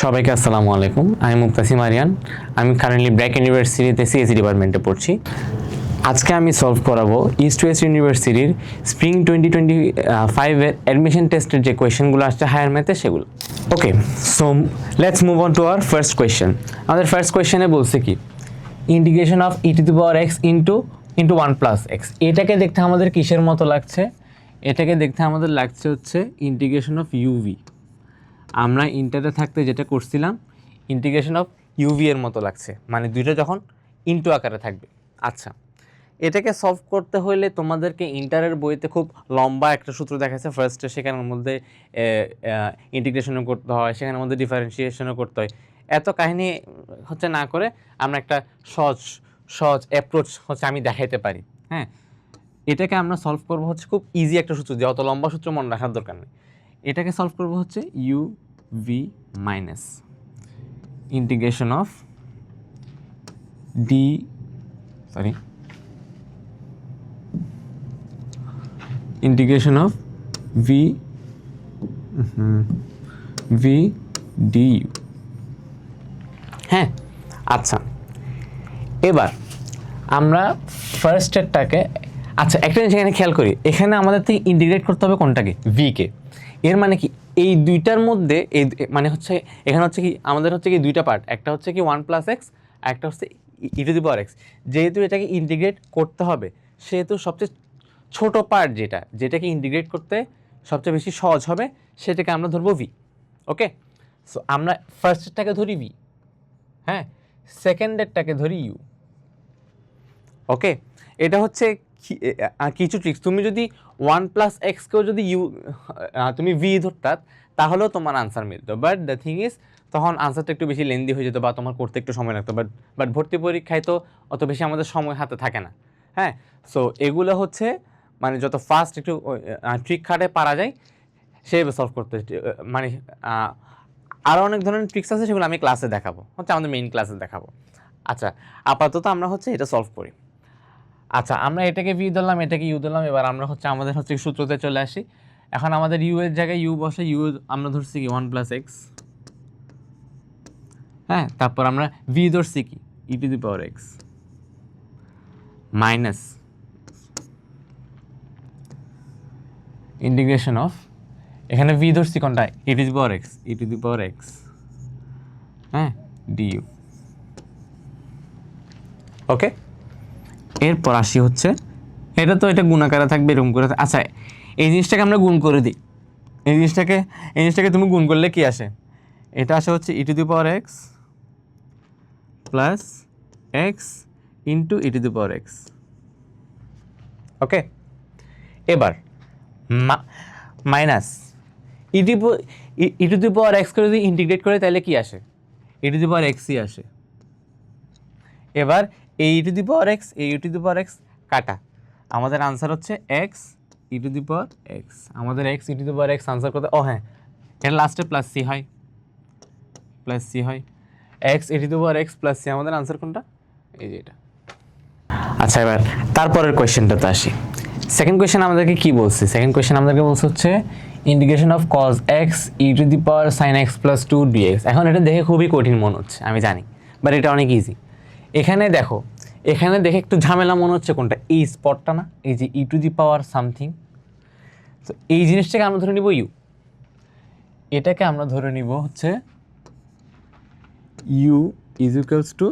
সবাইকে আসসালামু আলাইকুম। আমি মুক্তাসিম আরিয়ান। আমি কারেন্টলি ব্র্যাক ইউনিভার্সিটিতে সিএসি ডিপার্টমেন্টে পড়ছি। আজকে আমি সলভ করাবো ইস্ট ওয়েস্ট ইউনিভার্সিটির স্প্রিং টোয়েন্টি টোয়েন্টি ফাইভের অ্যাডমিশন টেস্টের যে কোয়েশনগুলো আসছে হায়ার ম্যাথে সেগুলো। Okay so let's move on to our first question আমাদের ফার্স্ট কোয়েশ্চেনে বলছে কি integration of e to the power x into into one plus x এটাকে দেখতে আমাদের কিসের মতো লাগছে? এটাকে দেখতে আমাদের লাগছে হচ্ছে ইন্টিগ্রেশন অফ ইউভি আমরা ইন্টারে থাকতে যেটা করছিলাম ইন্টিগ্রেশন অফ ইউভি এর মতো লাগছে। মানে দুইটা যখন ইন্টু আকারে থাকবে। আচ্ছা এটাকে সলভ করতে হলে তোমাদেরকে ইন্টারের বইতে খুব লম্বা একটা সূত্র দেখাচ্ছে ফার্স্টে সেখানের মধ্যে ইন্টিগ্রেশনও করতে হয়, সেখানের মধ্যে ডিফারেন্সিয়েশনও করতে হয়। এত কাহিনী হচ্ছে না করে আমরা একটা সহজ সহজ অ্যাপ্রোচ হচ্ছে আমি দেখাইতে পারি। হ্যাঁ এটাকে আমরা সলভ করব হচ্ছে খুব ইজি একটা সূত্র দিয়ে, অত লম্বা সূত্র মনে রাখার দরকার নেই। এটাকে সলভ করব হচ্ছে u v minus integration of d sorry integration of v v d u হ্যাঁ আচ্ছা। এবার আমরা ফার্স্টেরটাকে আচ্ছা একটা জিনিস এখানে খেয়াল করি। এখানে আমাদের থেকে ইন্টিগ্রেট করতে হবে কোনটাকে? ভিকে এর মানে কি? এই দুইটার মধ্যে, এই মানে হচ্ছে, এখানে হচ্ছে কি, আমাদের হচ্ছে কি দুইটা পার্ট একটা হচ্ছে কি ওয়ান প্লাস এক্স একটা হচ্ছে e to the power x যেহেতু এটাকে ইন্টিগ্রেট করতে হবে, সেহেতু সবচেয়ে ছোট পার্ট যেটা, যেটাকে ইন্টিগ্রেট করতে সবচেয়ে বেশি সহজ হবে, সেটাকে আমরা ধরবো ভি ওকে সো আমরা ফার্স্টেরটাকে ধরি ভি হ্যাঁ? সেকেন্ডেরটাকে ধরি ইউ ওকে এটা হচ্ছে কিছু ট্রিক্স তুমি যদি ওয়ান প্লাস এক্সকেও যদি ইউ তুমি ভি ধরতাত, তাহলেও তোমার আনসার মিলতো। বাট দ্য থিং ইজ তখন আনসারটা একটু বেশি লেন্দি হয়ে যেত বা তোমার করতে একটু সময় লাগতো। বাট বাট ভর্তি পরীক্ষায় তো অত বেশি আমাদের সময় হাতে থাকে না। হ্যাঁ? সো এগুলো হচ্ছে মানে যত ফাস্ট একটু ট্রিক খাটে পারা যায়, সেভাবে সলভ করতে মানে আরও অনেক ধরনের ট্রিক্স আছে, সেগুলো আমি ক্লাসে দেখাবো। হচ্ছে আমাদের মেইন ক্লাসে দেখাবো। আচ্ছা আপাতত আমরা হচ্ছে এটা সলভ করি। আচ্ছা আমরা এটাকে ভি ধরলাম, এটাকে ইউ ধরলাম, এবার আমরা হচ্ছে আমাদের হচ্ছে সূত্রতে চলে আসি। এখন আমাদের ইউ এর জায়গায় ইউ বসে ইউ আমরা ধরছি কি ওয়ান প্লাস এক্স হ্যাঁ তারপর আমরা ভি ধরছি কি e to the power x minus integration of এখানে ভি ধরছি কোনটা e to the power x e to the power x হ্যাঁ ডিইউ ওকে এরপর আসি হচ্ছে, এটা তো এটা গুণাকারে থাকবে, এরকম করে আচ্ছা এই জিনিসটাকে আমরা গুণ করে দিই। এই জিনিসটাকে এই জিনিসটাকে তুমি গুণ করলে কি আসে? এটা আসে হচ্ছে e to the power x plus x into e to the power x okay এবার minus e to e the power x করে যদি ইন্টিগ্রেট করে, তাহলে কি আসে? ই টু দি পাওয়ার এক্সই আসে। এবার এই ই টু দি পাওয়ার এক্স এই ই টু দি পাওয়ার এক্স কাটা। আমাদের আনসার হচ্ছে x e to the power x আমাদের x e to the power x answer করতে ও হ্যাঁ এটা লাস্টে প্লাস সি হয়। প্লাস সি হয়। X e to the power x plus c আমাদের আনসার কোনটা? এই যে এটা। আচ্ছা এবার তারপরের কোয়েশ্চেনটাতে আসি। সেকেন্ড কোয়েশ্চেন আমাদেরকে কি বলছে? সেকেন্ড কোয়েশ্চেন আমাদেরকে বলছে হচ্ছে integration of cos x e to the power sine x plus two dx এখন এটা দেখে খুবই কঠিন মনে হচ্ছে, আমি জানি বাট এটা অনেক ইজি এখানে দেখো, এখানে দেখে একটু ঝামেলা মনে হচ্ছে কোনটা। এই স্পটটা না, এই যে ই টু দি পাওয়ার সামথিং তো এই জিনিসটাকে আমরা ধরে নিব ইউ এটাকে আমরা ধরে নিব হচ্ছে u is equals to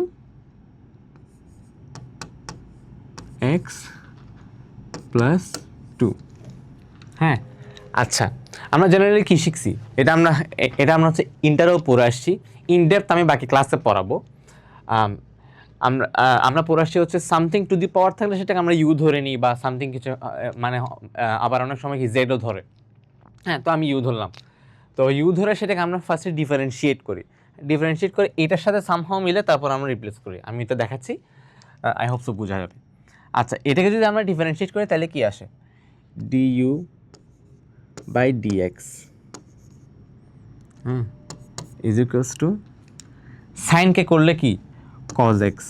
x plus two হ্যাঁ আচ্ছা আমরা জেনারেলি কী শিখছি? এটা আমরা এটা আমরা হচ্ছে ইন্টারেও পড়ে আসছি। ইনডেপথ আমি বাকি ক্লাসে পড়াবো। আমরা আমরা আসছি হচ্ছে সামথিং টু দি পাওয়ার থাকলে সেটাকে আমরা ইউ ধরে নিই বা সামথিং কিছু মানে আবার অনেক সময় কি জেডও ধরে। হ্যাঁ তো আমি ইউ ধরলাম। তো ইউ ধরে সেটাকে আমরা ফার্স্টে ডিফারেন্সিয়েট করি। ডিফারেন্সিয়েট করে এটার সাথে সামহাও মিলে তারপর আমরা রিপ্লেস করি। আমি এটা দেখাচ্ছি। আই হোপ সো বোঝা যাবে। আচ্ছা এটাকে যদি আমরা ডিফারেন্সিয়েট করি তাহলে কি আসে? D u by dx hmm is equals to সাইনকে করলে কি? কজ এক্স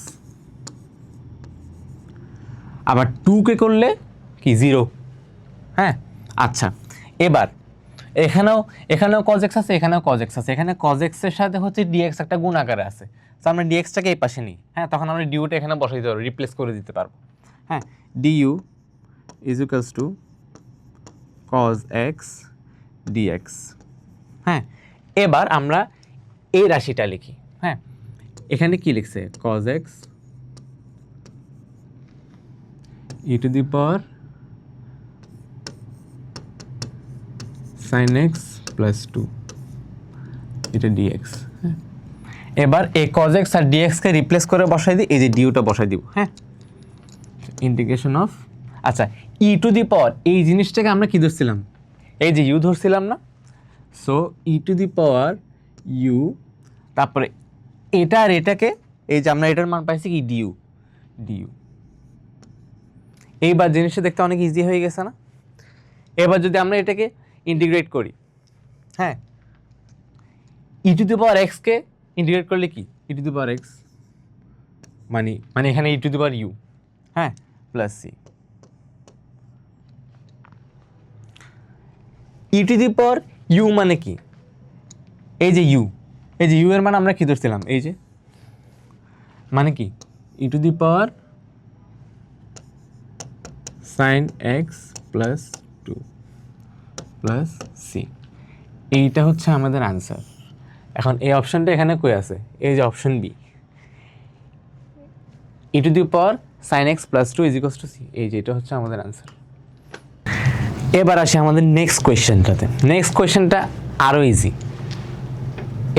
আবার টুকে করলে কি? জিরো হ্যাঁ? আচ্ছা এবার এখানেও এখানেও কজেক্স আছে, এখানেও কজেক্স আছে। এখানে কজেক্সের সাথে হচ্ছে ডিএক্স একটা গুণ আকারে আছে। তো আমরা ডিএক্সটাকে এই পাশে নিই। হ্যাঁ তখন আমরা ডিউটা এখানে বসাই দিতে পারব রিপ্লেস করে দিতে পারব। হ্যাঁ du is equals to cos x dx হ্যাঁ এবার আমরা এই রাশিটা লিখি। হ্যাঁ এখানে কি লিখছে? Cos x e to the power sine x plus two এটা ডিএক্স হ্যাঁ। এবার এই কজ এক্স আর ডিএক্সকে রিপ্লেস করে বসাই দিই, এই যে ডিউটা বসাই দিব হ্যাঁ। ইন্টিগ্রেশন অফ আচ্ছা ই টু দি পাওয়ার এই জিনিসটাকে আমরা কি ধরছিলাম? এই যে ইউ ধরছিলাম না। So e to the power u তারপরে এটা আর এটাকে, এই যে আমরা এটার মান পাইছি কি? ডিউ ডিউ এইবার জিনিসটা দেখতে অনেক ইজি হয়ে গেছে না? এবার যদি আমরা এটাকে ইন্টিগ্রেট করি হ্যাঁ? ই টু দি পাওয়ার এক্সকে ইন্টিগ্রেট করলে কি? E to the power x মানে মানে এখানে e to the power u হ্যাঁ? Plus c e to the power u মানে কি? এই যে ইউ এই যে ইউ এর মানে আমরা কি ধরছিলাম? এই যে মানে কি? E to the power sine x plus two plus c এইটা হচ্ছে আমাদের আনসার এখন এই অপশনটা এখানে কই আছে? এই যে option B e to the power sine x plus two is equals to C এই যে এটা হচ্ছে আমাদের আনসার এবার আসি আমাদের নেক্সট কোয়েশ্চেনটাতে নেক্সট কোয়েশ্চেনটা আরও ইজি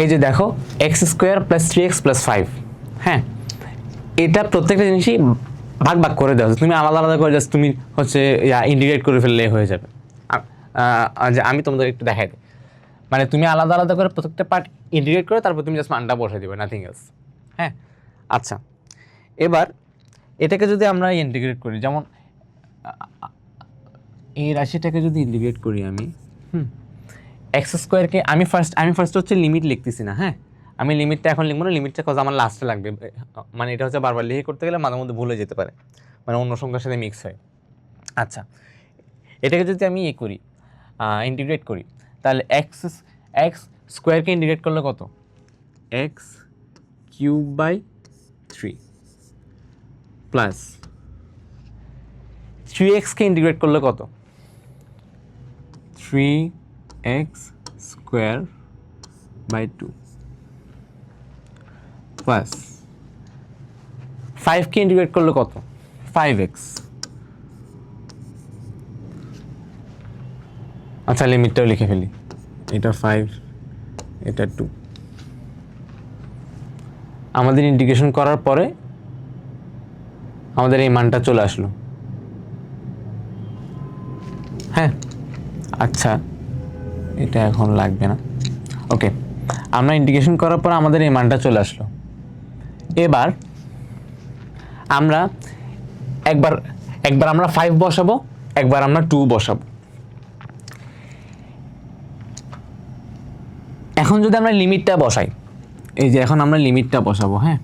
এই যে দেখো x square plus three x plus five হ্যাঁ? এটা প্রত্যেকটা জিনিসই ভাগ ভাগ করে দেওয়া তুমি আলাদা আলাদা করে জাস্ট তুমি হচ্ছে ইন্ডিকেট করে ফেললে হয়ে যাবে। যে আমি তোমাদের একটু দেখাই দিই। মানে তুমি আলাদা আলাদা করে প্রত্যেকটা পার্ট ইন্ডিকেট করে, তারপর তুমি জাস্ট মানটা বসে দেবে নাথিং এলস হ্যাঁ? আচ্ছা এবার এটাকে যদি আমরা ইন্টিগ্রেট করি, যেমন এই রাশিটাকে যদি ইন্টিগ্রেট করি আমি, হুম? এক্স স্কোয়ারকে আমি ফার্স্ট আমি ফার্স্ট হচ্ছে লিমিট লিখতেছি না হ্যাঁ? আমি লিমিটটা এখন লিখব না লিমিটটা কজ আমার লাস্টে লাগবে। মানে এটা হচ্ছে বারবার লিখে করতে গেলে মাঝে মধ্যে ভুলে যেতে পারে। মানে অন্য সংখ্যার সাথে মিক্স হয়। আচ্ছা এটাকে যদি আমি ইয়ে করি ইন্টিগ্রেট করি, তাহলে এক্স এক্স স্কোয়ারকে ইন্টিগ্রেট করলে কত? X cube by three plus three এক্সকে ইন্টিগ্রেট করলে কত? Three x square by two plus ফাইভকে integrate করলে কত? ফাইভ এক্স আচ্ছা লিমিটটাও লিখে ফেলি। এটা ফাইভ এটা টু আমাদের ইন্টিগ্রেশন করার পরে আমাদের এই মানটা চলে আসলো। হ্যাঁ? আচ্ছা। এটা এখন লাগবে না। ওকে আমরা ইন্টিগ্রেশন করার পর আমাদের এই মানটা চলে আসলো। এবার আমরা একবার একবার আমরা ফাইভ বসাবো, একবার আমরা টু বসাবো। এখন যদি আমরা লিমিটটা বসাই, এই যে এখন আমরা লিমিটটা বসাবো হ্যাঁ?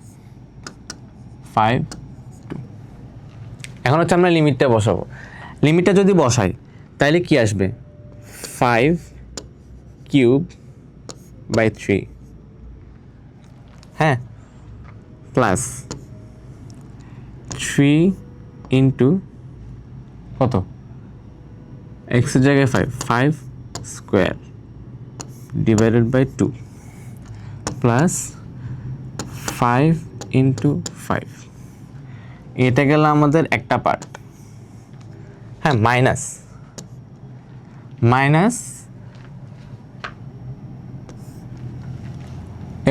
ফাইভ টু এখন হচ্ছে আমরা লিমিটটা বসাবো। লিমিটটা যদি বসাই, তাহলে কি আসবে? ফাইভ কিউব বাই থ্রি হ্যাঁ। প্লাস থ্রি ইন্টু কত? এক্সের জায়গায় five five square divided by two plus five into five এটা গেল আমাদের একটা পার্ট হ্যাঁ মাইনাস মাইনাস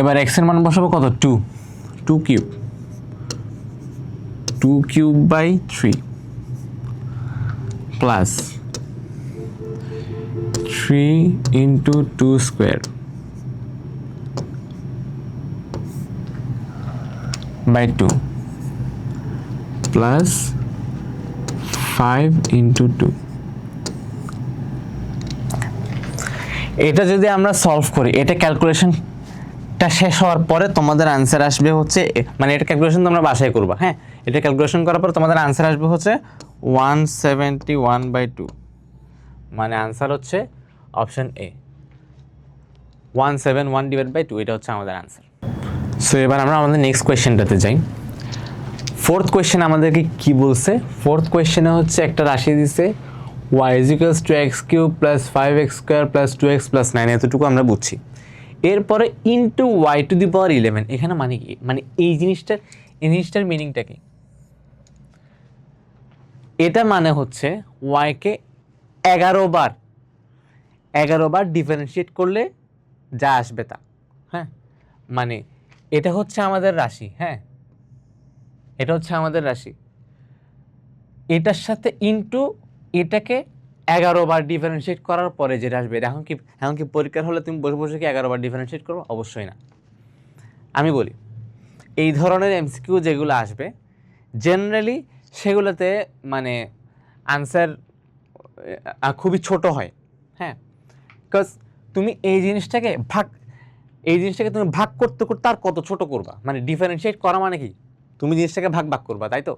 এবার এক্সের মান বসাবো কত? Two two cube two cube by three plus three into two square by two plus five into two এটা যদি আমরা সলভ করি, এটা ক্যালকুলেশনটা শেষ হওয়ার পরে তোমাদের আনসার আসবে হচ্ছে মানে এটা ক্যালকুলেশন তোমরা বাসায় করবা হ্যাঁ? এটা ক্যালকুলেশন করার পর তোমাদের আনসার আসবে হচ্ছে one seventy one by two মানে আনসার হচ্ছে option A one seven one divide by two এটা হচ্ছে আমাদের আনসার সো এবার আমরা আমাদের নেক্সট কোয়েশ্চেনটাতে যাই। ফোর্থ কোয়েশ্চেন আমাদেরকে কি বলছে? ফোর্থ কোয়েশ্চেনে হচ্ছে একটা রাশি দিছে y is equals two x cube plus five x square plus two x plus nine এতটুকু আমরা বুঝছি। এরপরে into y to the power eleven এখানে মানে কি? মানে এই জিনিসটার এই জিনিসটার মিনিংটা কি? এটা মানে হচ্ছে ওয়াইকে এগারো বার এগারো বার ডিফারেন্সিয়েট করলে যা আসবে তা হ্যাঁ? মানে এটা হচ্ছে আমাদের রাশি হ্যাঁ? এটা হচ্ছে আমাদের রাশি। এটার সাথে ইনটু এটাকে এগারো বার ডিফারেন্সিয়েট করার পরে যেটা আসবে এখন কি এখন কি পরীক্ষার হলে তুমি বসে বসে কি এগারো বার ডিফারেন্সিয়েট করব? অবশ্যই না। আমি বলি, এই ধরনের এমসিকিউ যেগুলো আসবে জেনারেলি সেগুলোতে মানে আনসার খুবই ছোট হয়। হ্যাঁ? বিকজ তুমি এই জিনিসটাকে ভাগ, এই জিনিসটাকে তুমি ভাগ করতে করতে আর কত ছোট করবা? মানে ডিফারেন্সিয়েট করা মানে কি? তুমি জিনিসটাকে ভাগ ভাগ করবা, তাই তো?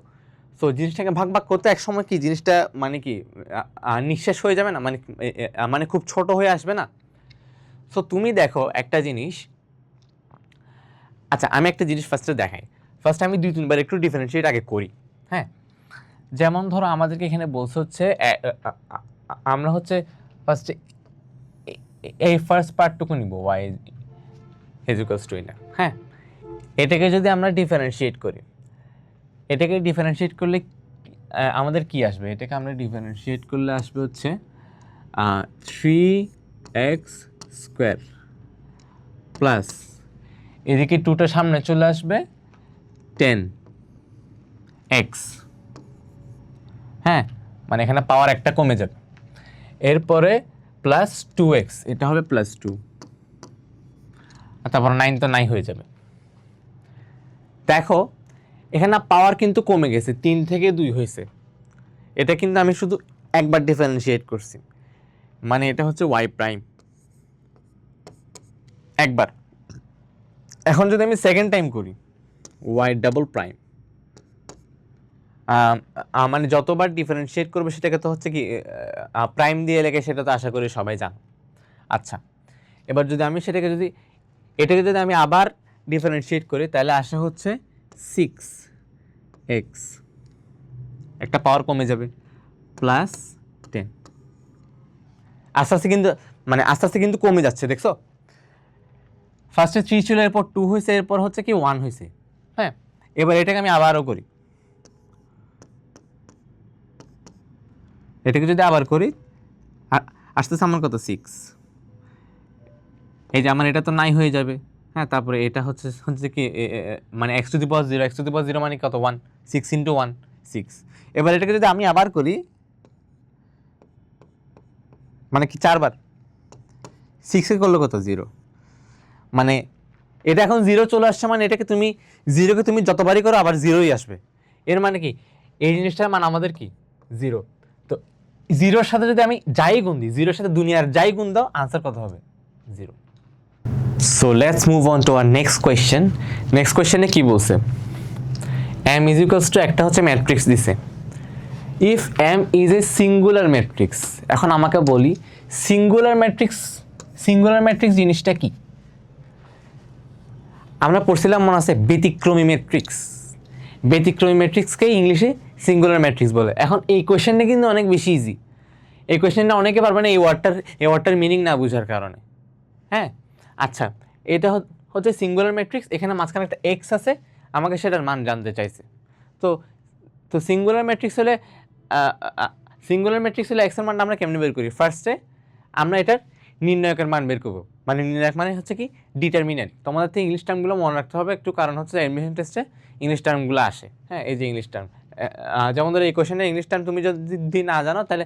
সো জিনিসটাকে ভাগ ভাগ করতে এক সময় কি জিনিসটা মানে কি নিঃশেষ হয়ে যাবে না? মানে মানে খুব ছোট হয়ে আসবে না? সো তুমি দেখো একটা জিনিস। আচ্ছা আমি একটা জিনিস ফার্স্টে দেখাই। ফার্স্ট আমি দুই, তিনবার একটু ডিফারেন্সিয়েট আগে করি হ্যাঁ? যেমন ধরো আমাদেরকে এখানে বলছে হচ্ছে আমরা হচ্ছে ফার্স্টে এই ফার্স্ট পার্টটুকু নিব ওয়াই টু না হ্যাঁ? এটাকে যদি আমরা ডিফারেন্সিয়েট করি এটাকে ডিফারেন্সিয়েট করলে আমাদের কি আসবে? এটাকে আমরা ডিফারেন্সিয়েট করলে আসবে হচ্ছে থ্রি এক্স স্কোয়ার প্লাস এদিকে টুটা সামনে চলে আসবে টেন এক্স হ্যাঁ মানে এখানে পাওয়ার একটা কমে যাবে। এরপরে প্লাস টু এক্স এটা হবে প্লাস টু আর তারপর নাইন তো নাই হয়ে যাবে। দেখো এখানে পাওয়ার কিন্তু কমে গেছে, তিন থেকে দুই হয়েছে। এটা কিন্তু আমি শুধু একবার ডিফারেন্সিয়েট করছি। মানে এটা হচ্ছে ওয়াই প্রাইম একবার। এখন যদি আমি সেকেন্ড টাইম করি ওয়াই ডাবল প্রাইম মানে যতবার ডিফারেন্সিয়েট করবে সেটাকে তো হচ্ছে কি প্রাইম দিয়ে লেগে সেটা তো আশা করি সবাই জানো। আচ্ছা এবার যদি আমি সেটাকে যদি, এটাকে যদি আমি আবার ডিফারেন্সিয়েট করি, তাহলে আশা হচ্ছে সিক্স এক্স একটা পাওয়ার কমে যাবে। প্লাস টেন আস্তে আস্তে কিন্তু মানে আস্তে আস্তে কিন্তু কমে যাচ্ছে দেখছ? ফার্স্টে থ্রি ছিল এরপর টু হয়েছে এরপর হচ্ছে কি ওয়ান হয়েছে। হ্যাঁ এবার এটাকে আমি আবারও করি। এটাকে যদি আবার করি আসতেছে আমার কত? সিক্স এই যে আমার এটা তো নাই হয়ে যাবে। হ্যাঁ তারপরে এটা হচ্ছে হচ্ছে কি মানে x to the power zero x to the power zero মানে কত? One six into one six এবার এটাকে যদি আমি আবার করি মানে কি চারবার? সিক্সে করলে কত? জিরো মানে এটা এখন জিরো চলে আসছে মানে এটাকে তুমি জিরোকে তুমি যতবারই করো আবার জিরোই আসবে। এর মানে কি? এই জিনিসটার মানে আমাদের কি? জিরো তো জিরোর সাথে যদি আমি যাই গুণ দিই জিরোর সাথে দুনিয়ার যাই গুণ দাও আনসার কত হবে? Zero so let's move on to our next question next কোয়েশ্চেনে কি বলছে? এম ইজ ইকুয়ালস টু একটা হচ্ছে ম্যাট্রিক্স দিছে। If M is a singular matrix এখন আমাকে বলি সিঙ্গুলার ম্যাট্রিক্স সিঙ্গুলার ম্যাট্রিক্স জিনিসটা কি? আমরা পড়ছিলাম মনে আছে ব্যতিক্রমী ম্যাট্রিক্স ব্যতিক্রমী ম্যাট্রিক্সকে ইংলিশে সিঙ্গুলার ম্যাট্রিক্স বলে। এখন এই কোয়েশ্চেনটা কিন্তু অনেক বেশি ইজি এই কোয়েশ্চেনটা অনেকে পারবে না এই ওয়ার্ডটার এই ওয়ার্ডটার মিনিং না বোঝার কারণে। হ্যাঁ? আচ্ছা এটা হচ্ছে সিঙ্গুলার ম্যাট্রিক্স এখানে মাঝখানে একটা এক্স আছে, আমাকে সেটার মান জানতে চাইছে। তো তো সিঙ্গুলার ম্যাট্রিক্স হলে সিঙ্গুলার ম্যাট্রিক্স হলে এক্সের মানটা আমরা কেমনি বের করি? ফার্স্টে আমরা এটার নির্ণায়কের মান বের করব। মানে নির্ণায়ক মানে হচ্ছে কি? ডিটারমিনেন্ট তোমাদের তো ইংলিশ টার্মগুলো মনে রাখতে হবে, একটু কারণ হচ্ছে অ্যাডমিশন টেস্টে ইংলিশ টার্মগুলো আসে। হ্যাঁ এই যে ইংলিশ টার্ম যেমন ধরো এই কোশ্চেনে ইংলিশ টার্ম তুমি যদি না জানো, তাহলে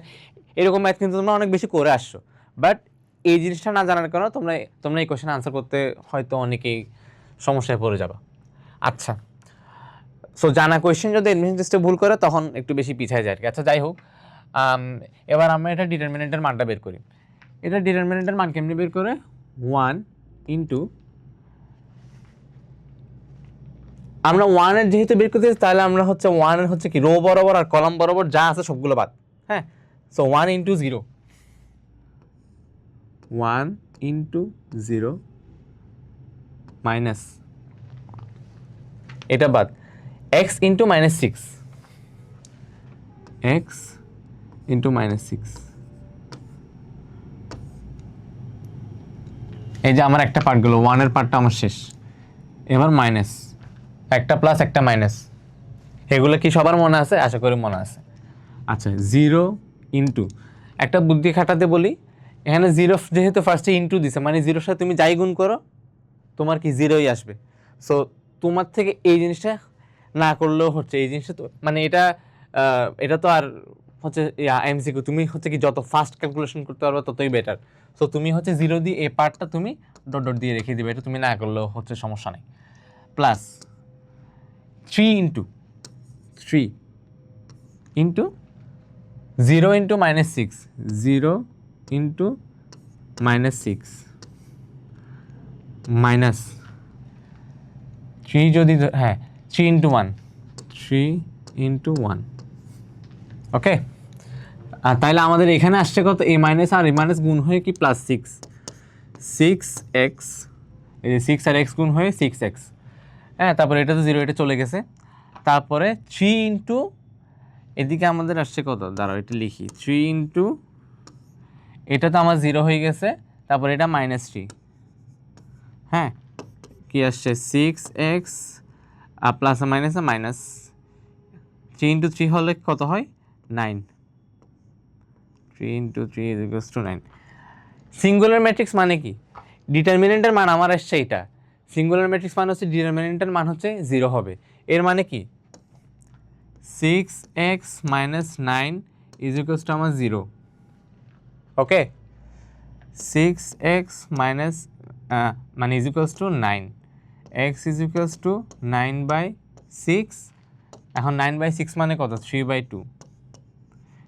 এরকম ম্যাথ কিন্তু তোমরা অনেক বেশি করে আসছো। বাট এই জিনিসটা না জানার কারণে তোমরা তোমরা এই কোশ্চেন আনসার করতে হয়তো অনেকেই সমস্যায় পড়ে যাবে। আচ্ছা। সো জানা কোয়েশ্চেন যদি এডমিশন টেস্টে ভুল করে, তখন একটু বেশি পিছিয়ে যায় আর কি। আচ্ছা যাই হোক। এবার আমরা এটা ডিটারমিনেন্টের মানটা বের করি। এটা ডিটারমিনেন্টের মান কেমনি বের করে? ওয়ান ইন্টু আমরা ওয়ানের যেহেতু বের করতে তাহলে আমরা হচ্ছে ওয়ানের হচ্ছে কি? রো বরাবর আর কলাম বরাবর যা আছে সবগুলো বাদ। হ্যাঁ? So one into zero one into zero minus. এটা বাদ। X into minus six. X into minus six. এই যে আমার একটা পার্ট গেলো, ওয়ানের পার্টটা আমার শেষ। এবার মাইনাস। একটা প্লাস একটা মাইনাস। এগুলো কি সবার মনে আছে? আশা করি মনে আছে। আচ্ছা জিরো ইন্টু। একটা বুদ্ধি খাটাতে বলি এখানে জিরো যেহেতু ফার্স্টে ইন্টু দিছে মানে জিরোর সাথে তুমি যাই গুণ করো, তোমার কি জিরোই আসবে। সো তোমার থেকে এই জিনিসটা না করলেও হচ্ছে, এই জিনিসটা তো মানে এটা এটা তো আর হচ্ছে এমসিকিউ তুমি হচ্ছে কি যত ফাস্ট ক্যালকুলেশন করতে পারবে ততই বেটার সো তুমি হচ্ছে জিরো দিয়ে এই পার্টটা তুমি ডট ডট দিয়ে রেখে দিবে, এটা তুমি না করলেও হচ্ছে সমস্যা নেই। Plus three into three into zero into minus six zero into minus six. Minus. Three যদি হ্যাঁ three into one. Three into one. Okay? আর তাহলে আমাদের এখানে আসছে কত? এ মাইনাস আর এ মাইনাস গুণ হয়ে কি? Plus six. সিক্স এক্স, এই যে সিক্স আর এক্স গুণ হয়ে সিক্স এক্স। হ্যাঁ তারপরে এটা তো জিরো, এটা চলে গেছে। তারপরে থ্রি ইন্টু, এদিকে আমাদের আসছে কত? দাঁড়াও, এটা লিখি। থ্রি ইন্টু এটা তো আমার জিরো হয়ে গেছে, তারপর এটা মাইনাস থ্রি হ্যাঁ কী আসছে? সিক্স এক্স আর plus minus minus three into three হলে কত হয়? Nine three into three is to nine singular matrix মানে কি? ডিটারমিনেন্টের মান আমার আসছে এটা সিঙ্গুলার ম্যাট্রিক্স মানে হচ্ছে ডিটারমিনেন্টের মান হচ্ছে জিরো হবে। এর মানে কি? Six x minus nine is equals to আমার zero okay six x minus মানে is equals to nine x is equals to nine by six এখন নাইন বাই সিক্স মানে কত? Three by two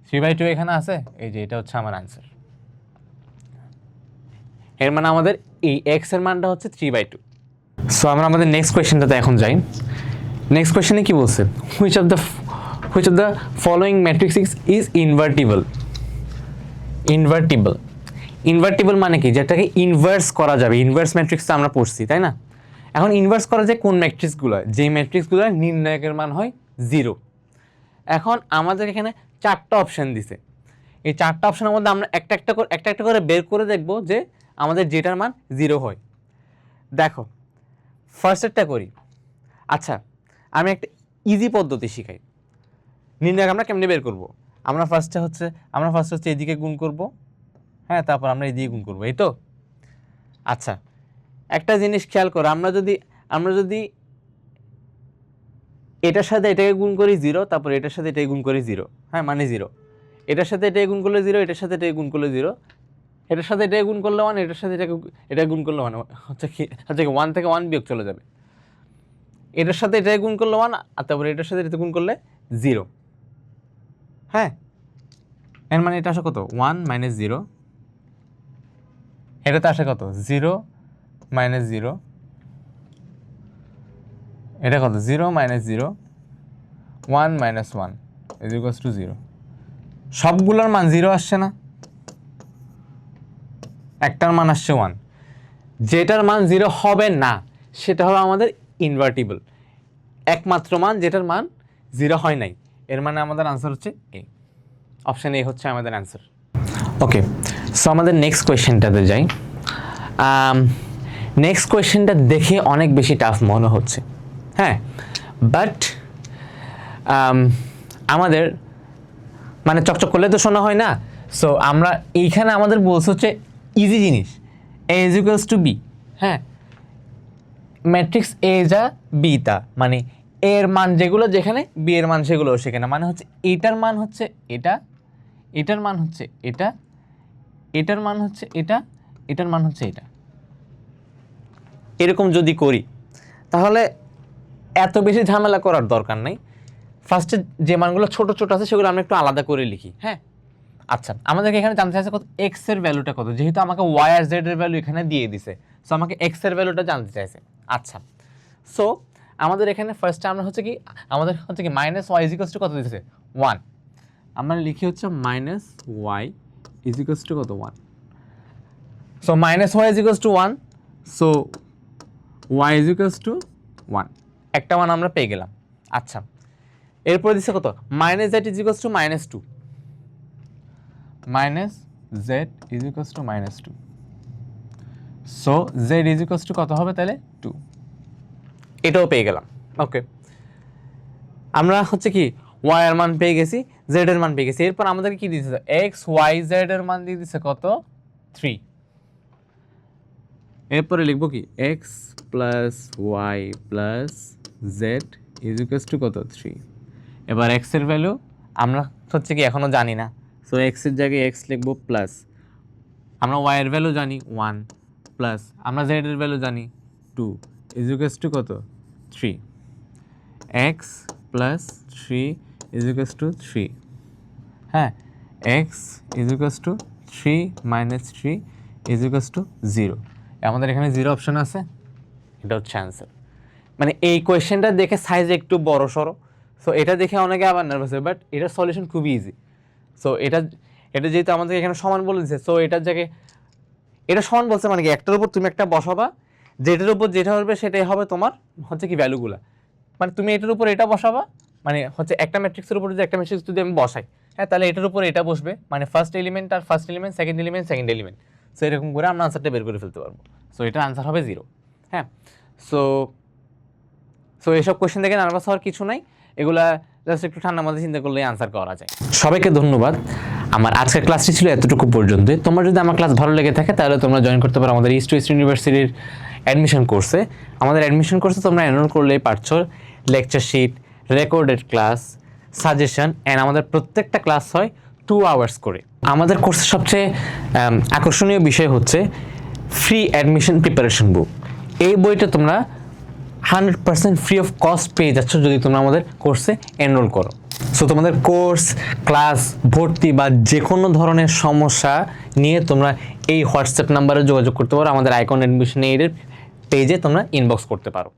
three by two এখানে আছে? এই যে, এটা হচ্ছে আমার আনসার এর মানে আমাদের এই এক্সের মানটা হচ্ছে থ্রি বাই টু সো আমরা আমাদের নেক্সট কোয়েশ্চেনটাতে এখন যাই। নেক্সট কোয়েশ্চেনে কি বলছে? Which of the which of the following matrix is invertible invertible invertible মানে কি? যেটাকে ইনভার্স করা যাবে। ইনভার্স ম্যাট্রিক্সটা আমরা পড়ছি, তাই না? এখন ইনভার্স করা যায় কোন ম্যাট্রিক্সগুলো যেই ম্যাট্রিক্সগুলো নির্ণায়কের মান হয় জিরো এখন আমাদের এখানে চারটা অপশান দিছে। এই চারটা অপশানের মধ্যে আমরা একটা একটা করে, একটা একটা করে বের করে দেখব যে আমাদের যেটার মান জিরো হয়। দেখো ফার্স্টেরটা করি। আচ্ছা আমি একটা ইজি পদ্ধতি শিখাই। নির্ণায়ক আমরা কেমনে বের করব? আমরা ফার্স্টে হচ্ছে, আমরা ফার্স্ট হচ্ছে এদিকে গুণ করব। হ্যাঁ তারপর আমরা এদিকে গুণ করব, এই তো? আচ্ছা একটা জিনিস খেয়াল করো, আমরা যদি আমরা যদি এটার সাথে এটাকে গুণ করি জিরো তারপর এটার সাথে এটাকে গুণ করি জিরো হ্যাঁ মানে জিরো এটার সাথে এটাকে গুণ করলে জিরো এটার সাথে এটাকে গুণ করলে জিরো এটার সাথে এটাকে গুণ করলে ওয়ান এটার সাথে এটাকে এটা গুণ করলে ওয়ান হচ্ছে কি হচ্ছে কি ওয়ান থেকে ওয়ান বিয়োগ চলে যাবে। এটার সাথে এটাকে গুণ করলে ওয়ান আর তারপরে এটার সাথে এটা গুণ করলে জিরো হ্যাঁ। এর মানে এটা আসে কত? ওয়ান মাইনাস জিরো এটাতে আসে কত? জিরো মাইনাস জিরো এটা কত? Zero minus zero one minus one is equals to zero সবগুলোর মান জিরো আসছে না। একটার মান আসছে ওয়ান যেটার মান জিরো হবে না, সেটা হলো আমাদের ইনভার্টিবল একমাত্র মান যেটার মান জিরো হয় নাই। এর মানে আমাদের আনসার হচ্ছে এ অপশান এ হচ্ছে আমাদের অ্যান্সার ওকে সো আমাদের নেক্সট কোয়েশ্চেনটাতে যাই। নেক্সট কোয়েশ্চেনটা দেখে অনেক বেশি টাফ মনে হচ্ছে। হ্যাঁ বাট আমাদের মানে চকচক করলে তো শোনা হয় না। সো আমরা এইখানে আমাদের বলছে হচ্ছে ইজি জিনিস। A is equals to B হ্যাঁ ম্যাট্রিক্স এ যা বি তা মানে এর মান যেগুলো যেখানে বি এর মান সেগুলো সেখানে। মানে হচ্ছে এটার মান হচ্ছে এটা, এটার মান হচ্ছে এটা, এটার মান হচ্ছে এটা, এটার মান হচ্ছে এটা। এরকম যদি করি, তাহলে এত বেশি ঝামেলা করার দরকার নেই। ফার্স্টে যে মানগুলো ছোট ছোট আছে, সেগুলো আমরা একটু আলাদা করে লিখি। হ্যাঁ? আচ্ছা আমাদেরকে এখানে জানতে চাইছে কত এক্সের ভ্যালুটা কত? যেহেতু আমাকে ওয়াই আর জেড এর ভ্যালু এখানে দিয়ে দিছে। সো আমাকে এক্সের ভ্যালুটা জানতে চাইছে। আচ্ছা সো আমাদের এখানে ফার্স্টে আমরা হচ্ছে কি আমাদের হচ্ছে কি মাইনাস ওয়াই ইজিকলস টু কত দিতেছে? ওয়ান আমরা লিখি হচ্ছে minus y is equals to কত? One so minus y is equals to one so y is equals to one একটা ওয়ান আমরা পেয়ে গেলাম। আচ্ছা এরপরে দিচ্ছে কত? Minus z is equals to minus two minus z is equals to minus two so z is equals to কত হবে তাহলে? টু এটাও পেয়ে গেলাম। ওকে আমরা হচ্ছে কি ওয়াই এর মান পেয়ে গেছি জেড এর মান পেয়ে গেছি। এরপর আমাদেরকে কি দিচ্ছে এক্স ওয়াই জেড এর মান দিয়ে দিচ্ছে কত? থ্রি এরপরে লিখব কি? X plus y plus z is equals to কত? থ্রি এবার এক্সের ভ্যালু আমরা হচ্ছে কি এখনও জানি না। সো এক্সের জায়গায় এক্স লিখব প্লাস আমরা ওয়াই এর ভ্যালু জানি ওয়ান প্লাস আমরা জেড এর ভ্যালু জানি টু ইজ ইকুয়ালস টু কত? Three x plus three is equals to three হ্যাঁ x is equals to three minus three is equals to zero আমাদের এখানে জিরো অপশন আছে। এটা হচ্ছে অ্যান্সার মানে এই কোয়েশ্চেনটা দেখে সাইজ একটু বড় সড়ো সো এটা দেখে অনেকে আবার নার্ভাস হয় বাট এটার সলিউশন খুবই ইজি সো এটা এটা যেহেতু আমাদের এখানে সমান বলে দিচ্ছে সো এটার জায়গায়, এটা সমান বলছে মানে কি, একটার উপর তুমি একটা বসাবা যেটার উপর যেটা হবে সেটাই হবে তোমার হচ্ছে কি ভ্যালুগুলা মানে তুমি এটার উপর এটা বসাবা মানে হচ্ছে একটা ম্যাট্রিক্সের উপর যদি একটা ম্যাট্রিক্স যদি আমি বসাই হ্যাঁ তাহলে এটার উপর এটা বসবে। মানে ফার্স্ট এলিমেন্ট আর first element second element second element so এরকম করে আমরা আনসারটা বের করে ফেলতে পারব। সো এটার আনসার হবে জিরো হ্যাঁ? সো সো এইসব কোয়েশ্চেন থেকে নার্ভাস হওয়ার কিছু নাই। এগুলা জাস্ট একটু ঠান্ডা মাথায় চিন্তা করলে আনসার করা যায়। সবাইকে ধন্যবাদ। আমার আজকের ক্লাসটি ছিল এতটুকু পর্যন্ত তোমার যদি আমার ক্লাস ভালো লেগে থাকে, তাহলে তোমরা জয়েন করতে পারো আমাদের ইস্ট ওয়েস্ট ইউনিভার্সিটির অ্যাডমিশন কোর্সে আমাদের অ্যাডমিশন কোর্সে তোমরা এনরোল করলেই পারছ lecture sheet recorded class suggestion and আমাদের প্রত্যেকটা ক্লাস হয় টু আওয়ার্স করে। আমাদের কোর্সের সবচেয়ে আকর্ষণীয় বিষয় হচ্ছে ফ্রি অ্যাডমিশন প্রিপারেশন বুক এই বইটা তোমরা hundred percent free of cost পেয়ে যাচ্ছ যদি তোমরা আমাদের কোর্সে এনরোল করো। সো তোমাদের কোর্স ক্লাস ভর্তি বা যে কোনো ধরনের সমস্যা নিয়ে তোমরা এই হোয়াটসঅ্যাপ নাম্বারে যোগাযোগ করতে পারো। আমাদের আইকন অ্যাডমিশন এইডের পেজে তোমরা ইনবক্স করতে পারো।